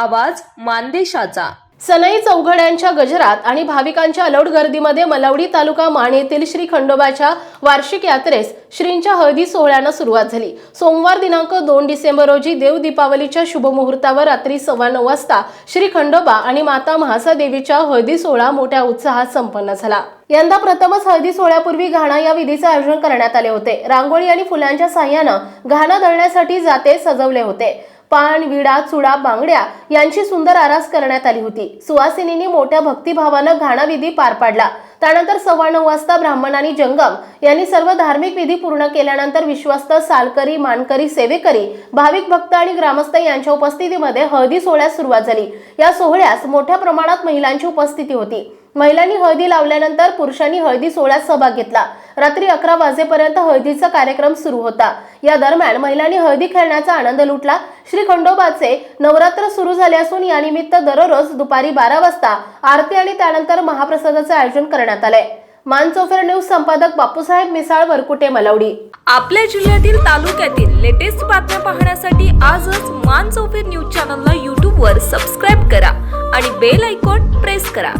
आवाज मानदेशाचा. सनई चौघड्यांच्या गजरात आणि भाविकांच्या अलोट गर्दीमध्ये मलवडी तालुका माण येथील श्री खंडोबाच्या वार्षिक यात्रेस श्रींच्या हळदी सोहळ्यानं सुरुवात झाली. सोमवार दिनांक दोन डिसेंबर रोजी देव दीपावलीच्या शुभमुहूर्तावर रात्री सव्वा नऊ वाजता श्री खंडोबा आणि माता महासादेवीच्या हळदी सोहळा मोठ्या उत्साहात संपन्न झाला. यंदा प्रथमच हळदी सोहळ्यापूर्वी घाणा या विधीचे आयोजन करण्यात आले होते. रांगोळी आणि फुलांच्या साह्यानं घाणा दळण्यासाठी जाते सजवले होते. पान विडा चुडा बांगड्या यांची सुंदर आरास करण्यात आली होती. सुवासिनींनी मोठ्या भक्तिभावानं घाणा विधी पार पाडला. त्यानंतर सव्वा नऊ वाजता ब्राह्मण आणि जंगम यांनी सर्व धार्मिक विधी पूर्ण केल्यानंतर विश्वस्त सालकरी मानकरी सेवेकरी भाविक भक्त आणि ग्रामस्थ यांच्या उपस्थितीमध्ये हळदी सोहळ्यास सुरुवात झाली. या सोहळ्यास मोठ्या प्रमाणात महिलांची उपस्थिती होती. महिलांनी हळदी लावल्यानंतर पुरुषांनी हळदी सोहळ्यात सहभाग घेतला. रात्री अकरा वाजेपर्यंत हळदीचा कार्यक्रम सुरू होता. या दरम्यान महिलांनी हळदी खेळण्याचा आनंद लुटला. श्री खंडोबाचे नवरात्र सुरू झाले असून यानिमित्त दररोज दुपारी बारा वाजता आरती आणि त्यानंतर महाप्रसादाचे आयोजन करण्यात आले. मानचोफेर न्यूज संपादक बापूसाहेब मिसाळ वरकुटे मलवडी. आपल्या जिल्ह्यातील तालुक्यातील लेटेस्ट बातम्या पाहण्यासाठी आजच मानचोफेर न्यूज चॅनलला यूट्यूबवर सबस्क्राईब करा आणि बेल आयकॉन प्रेस करा.